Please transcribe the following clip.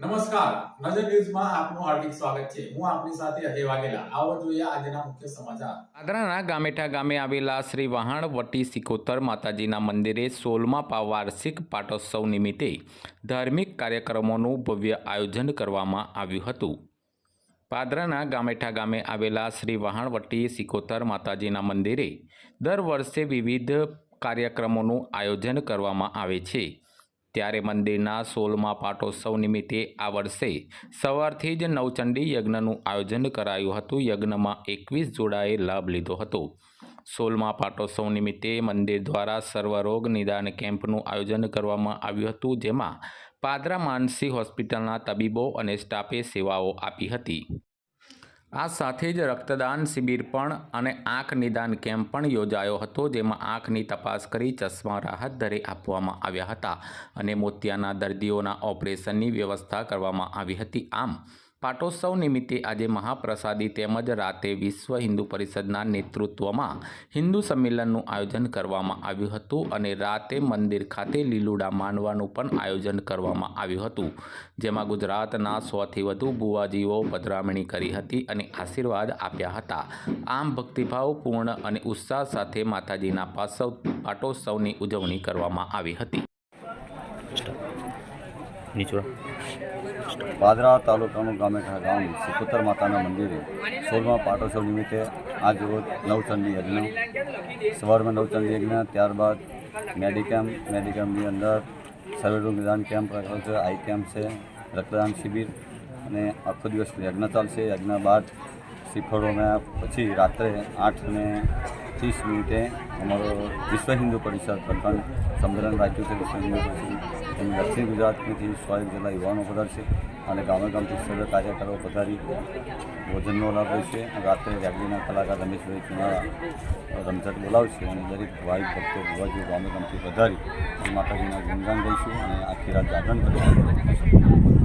નમસ્કાર. નજર ન્યૂઝમાં આપનું હાર્દિક સ્વાગત છે. હું આપની સાથે અજય વાઘેલા. આવો જોઈએ આજના મુખ્ય સમાચાર. આદરાના ગામેઠા ગામે આવેલા શ્રી વહાણવટી સિકોતર માતાજીના મંદિરે સોળમા પા વાર્ષિક પાટોત્સવ નિમિત્તે ધાર્મિક કાર્યક્રમોનું ભવ્ય આયોજન કરવામાં આવ્યું હતું. પાદરાના ગામેઠા ગામે આવેલા શ્રી વહાણવટી સિકોતર માતાજીના મંદિરે દર વર્ષે વિવિધ કાર્યક્રમોનું આયોજન કરવામાં આવે છે. ત્યારે મંદિરના સોલમાં પાટોત્સવ નિમિત્તે આ વર્ષે સવારથી જ નવચંડી યજ્ઞનું આયોજન કરાયું હતું. યજ્ઞમાં એકવીસ જોડાએ લાભ લીધો હતો. સોલમાં પાટોત્સવ નિમિત્તે મંદિર દ્વારા સર્વરોગ નિદાન કેમ્પનું આયોજન કરવામાં આવ્યું હતું, જેમાં પાદરા માનસી હોસ્પિટલના તબીબો અને સ્ટાફે સેવાઓ આપી હતી. આ સાથે જ રક્તદાન શિબિર પણ અને આંખ નિદાન કેમ્પ પણ યોજાયો હતો, જેમાં આંખની તપાસ કરી ચશ્મા રાહત દરે આપવામાં આવ્યા હતા અને મોતિયાના દર્દીઓના ઓપરેશનની વ્યવસ્થા કરવામાં આવી હતી. આમ પાટોત્સવ નિમિત્તે આજે મહાપ્રસાદી તેમજ રાતે વિશ્વ હિન્દુ પરિષદના નેતૃત્વમાં હિન્દુ સંમેલનનું આયોજન કરવામાં આવ્યું હતું અને રાતે મંદિર ખાતે લીલુડા માનવાનું પણ આયોજન કરવામાં આવ્યું હતું. જેમાં ગુજરાતના સોથી વધુ ભુવાજીઓ પધરામણી કરી હતી અને આશીર્વાદ આપ્યા હતા. આમ ભક્તિભાવપૂર્ણ અને ઉત્સાહ સાથે માતાજીના પાસવ પાટોત્સવની ઉજવણી કરવામાં આવી હતી. પાદરા તાલુકાનું ગામેઠા ગામ સિકોતર માતાના મંદિરે સોળમાં પાટોત્સવ નિમિત્તે આજ રોજ નવચંડી યજ્ઞ, સવારમાં નવચંડી યજ્ઞ, ત્યારબાદ મેડિકેમ્પ મેડિકેમ્પની અંદર સર્વેરોગ નિદાન કેમ્પ રાખેલો છે, આઈ કેમ્પ છે, રક્તદાન શિબિર અને આખો દિવસ યજ્ઞ ચાલશે. યજ્ઞ બાદ શ્રીફળોમાં પછી રાત્રે આઠ ને ત્રીસ મિનિટે અમારો વિશ્વ હિન્દુ પરિષદ પ્રખંડ સંમેલન રાખ્યું છે, વિશ્વ હિન્દુ પરિષદ. એમ દક્ષિણ ગુજરાતમાંથી સો એક જેટલા યુવાનો પધારશે અને ગામે ગામથી સર્વે કાર્યકરો પધારી ભોજનનો લાભ રહેશે રાત્રે રેગડીના કલાકાર રમેશભાઈ ચુનારા રમઝટ બોલાવશે અને દરેક ભાઈ ભક્તો ભુવાજીઓ ગામે ગામથી પધારી માતાજીના ગુણગાન ગાઈશું અને આખી રાત જાગરણ કરીશું.